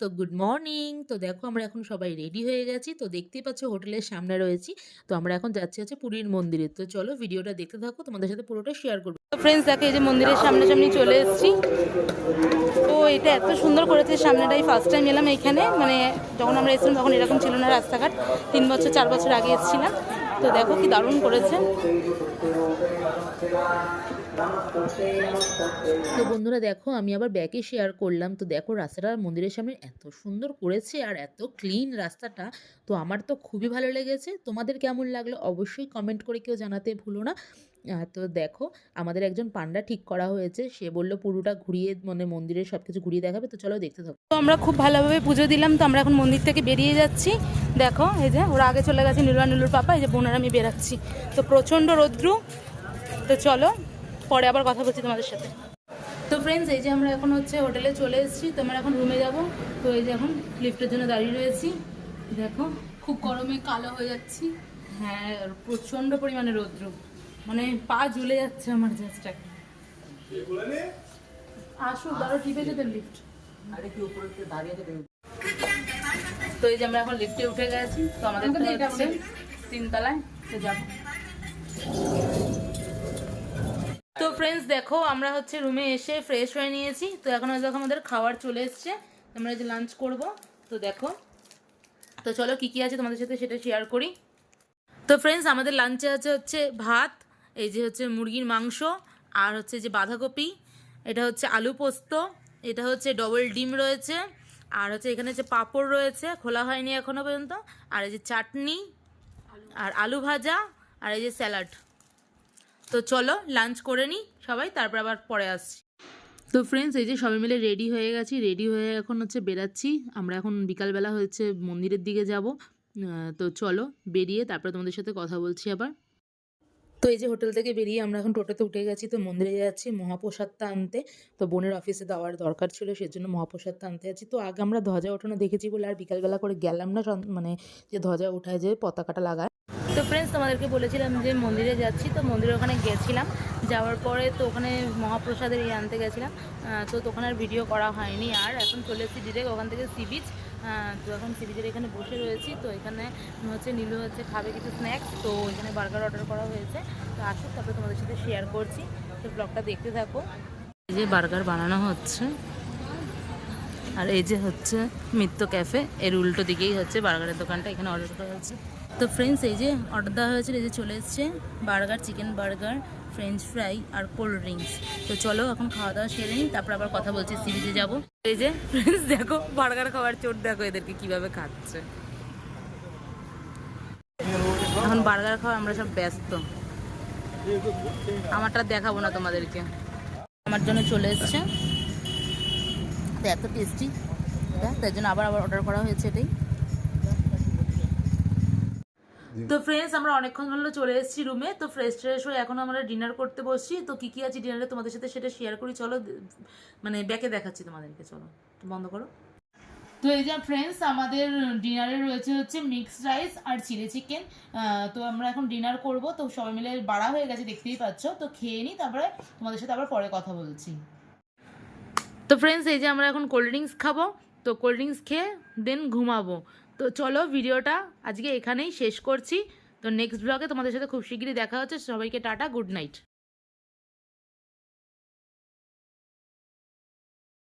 তো good morning তো দেখো আমরা এখন সবাই রেডি হয়ে গেছি। তো দেখতেই পাচ্ছ হোটেলের সামনে রয়েছি। তো আমরা এখন যাচ্ছি হচ্ছে পুরীর মন্দিরে। তো চলো ভিডিওটা দেখতে থাকো। তোমাদের সাথে পুরোটা শেয়ার করব। তো ফ্রেন্ডস দেখো এই যে মন্দিরের সামনাসামনি চলে এসেছি। তো এটা এত সুন্দর করেছে সামনেটাই ফার্স্ট টাইম এলাম এখানে। মানে যখন আমরা এসেছিলাম তখন এরকম ছিল না রাস্তাঘাট। তিন বছর, চার বছর আগে এসেছিলাম। তো দেখো কি দারুণ করেছে তো বন্ধুরা দেখো, আমি আবার ব্যাকে শেয়ার করলাম। তো দেখো, রাস্তাটা মন্দিরের সামনে এত সুন্দর করেছে আর এত ক্লিন রাস্তাটা। তো আমার তো খুবই ভালো লেগেছে। তোমাদের কেমন লাগল অবশ্যই কমেন্ট করে কেউ জানাতে ভুলো না। তো দেখো, আমাদের একজন পান্ডা ঠিক করা হয়েছে। সে বলল পুরোটা ঘুরিয়ে মানে মন্দিরের সব কিছু ঘুরিয়ে দেখাবে। তো চলো দেখতে থাকো। তো আমরা খুব ভালোভাবে পুজো দিলাম। তো আমরা এখন মন্দির থেকে বেরিয়ে যাচ্ছি। দেখো এই যে ওরা আগে চলে গেছে নীলুয়া নীলুর পাপা এই যে বোনের আমি বেরাচ্ছি। তো প্রচণ্ড রৌদ্রু। তো চলো পরে আবার কথা বলছি তোমাদের সাথে। তো ফ্রেন্ডস এই যে আমরা এখন হচ্ছে হোটেলে চলে এসেছি। তো আমরা এখন রুমে যাব। তো এই যে এখন লিফটের জন্য দাঁড়িয়ে রয়েছি। দেখো খুব গরমে কালো হয়ে যাচ্ছি। হ্যাঁ আর প্রচণ্ড পরিমাণে রৌদ্র। মানে পা ঝুলে যাচ্ছে আমার জাস্ট আসুক আরও টিপে যেতে লিফট তো এই যে আমরা এখন লিফটে উঠে গেছি তো আমাদের তিনতলায় তো যাব তো ফ্রেন্ডস দেখো আমরা হচ্ছে রুমে এসে ফ্রেশ হয়ে নিয়েছি তো এখন দেখো আমাদের খাবার চলে এসছে আমরা যে লাঞ্চ করব তো দেখো। তো চলো কী কী আছে তোমাদের সাথে সেটা শেয়ার করি। তো ফ্রেন্ডস আমাদের লাঞ্চে আছে হচ্ছে ভাত এই যে হচ্ছে মুরগির মাংস আর হচ্ছে যে বাঁধাকপি এটা হচ্ছে আলু পোস্ত এটা হচ্ছে ডবল ডিম রয়েছে আর হচ্ছে এখানে যে পাঁপড় রয়েছে, খোলা হয়নি এখনও পর্যন্ত। আর এই যে চাটনি, আর আলু ভাজা, আর এই যে স্যালাড। তো চলো, লাঞ্চ করে নিই সবাই, তারপর আবার পরে আসছি। তো ফ্রেন্ডস এই যে সবাই মিলে রেডি হয়ে গেছি রেডি হয়ে এখন হচ্ছে বেরাচ্ছি। আমরা এখন বিকালবেলা হচ্ছে মন্দিরের দিকে যাব। তো চলো, বেরিয়ে তারপরে তোমাদের সাথে কথা বলছি আবার। তো এই যে হোটেল থেকে বেরিয়ে আমরা এখন টোটোতে উঠে গেছি, তো মন্দিরে যাচ্ছি, মহাপ্রসাদটা আনতে। তো বোনের অফিসে দেওয়ার দরকার ছিল, সেজন্য মহাপ্রসাদটা আনতে যাচ্ছি। তো আগে আমরা ধ্বজা ওঠানো দেখেছি বলে আর বিকালবেলা করে গেলাম না মানে যে ধ্বজা ওঠায় যে পতাকাটা লাগায়। তো ফ্রেন্ডস তোমাদেরকে বলেছিলাম যে মন্দিরে যাচ্ছি, তো মন্দিরে ওখানে গেছিলাম। যাওয়ার পরে তো ওখানে মহাপ্রসাদের ইয়ে আনতে গেছিলাম। তো ওখানে আর ভিডিও করা হয়নি। আর এখন চলে এসেছি ডিরেক্ট ওখান থেকে সি বিচ তো এখন সি বিচের এখানে বসে রয়েছি, তো এখানে হচ্ছে নীল হচ্ছে খাবে কিছু স্ন্যাক্স তো এখানে বার্গার অর্ডার করা হয়েছে। তো আসুক, তারপরে তোমাদের সাথে শেয়ার করছি। তো ব্লগটা দেখতে থাকো। এই যে বার্গার বানানো হচ্ছে। আর এই যে হচ্ছে মিত্র ক্যাফে, এর উল্টো দিকেই হচ্ছে বার্গারের দোকানটা এখানে অর্ডার করা হয়েছে। তো ফ্রেন্ডস এই যে অর্ডার দেওয়া হয়েছিল, এই যে চলে এসছে burger chicken burger french fry আর কোল্ড ড্রিঙ্কস তো চলো এখন খাওয়া দাওয়া সেরে নিই, তারপর আবার কথা বলছি সিবিজে যাব। এই যে ফ্রেন্ডস দেখো বার্গার খাওয়ার চোট, দেখো এদেরকে কীভাবে খাচ্ছে। এখন বার্গার খাওয়া আমরা সব ব্যস্ত। আমারটা দেখাবো না তোমাদেরকে। আমার জন্য চলে এসছে। তো এত টেস্টি এটা তাই জন্য আবার আবার অর্ডার করা হয়েছে এটাই। তো ফ্রেন্ডস আমরা অনেকক্ষণ হলো চলে এসেছি রুমে তো ফ্রেশ ট্রেশ হয়ে এখন আমরা ডিনার করতে বসছি। তো কী কী আছে ডিনারে তোমাদের সাথে সেটা শেয়ার করি। চলো মানে ব্যাকে দেখাচ্ছি তোমাদেরকে। চলো তো বন্ধ করো। তো এই যে ফ্রেন্ডস আমাদের ডিনারে রয়েছে হচ্ছে মিক্সড রাইস আর চিলি চিকেন তো আমরা এখন ডিনার করব। তো সবাই মিলে বাড়া হয়ে গেছে দেখতেই পাচ্ছ। তো খেয়ে নিই তারপরে তোমাদের সাথে আবার পরে কথা বলছি। তো ফ্রেন্ডস এই যে আমরা এখন কোল্ড ড্রিঙ্কস খাব, তো কোল্ড ড্রিঙ্কস খেয়ে দেন ঘুমাবো। তো চলো ভিডিওটা আজকে এখানেই শেষ করছি। তো নেক্সট ব্লগে তোমাদের সাথে খুব শীঘ্রই দেখা হচ্ছে। সবাইকে টাটা গুড নাইট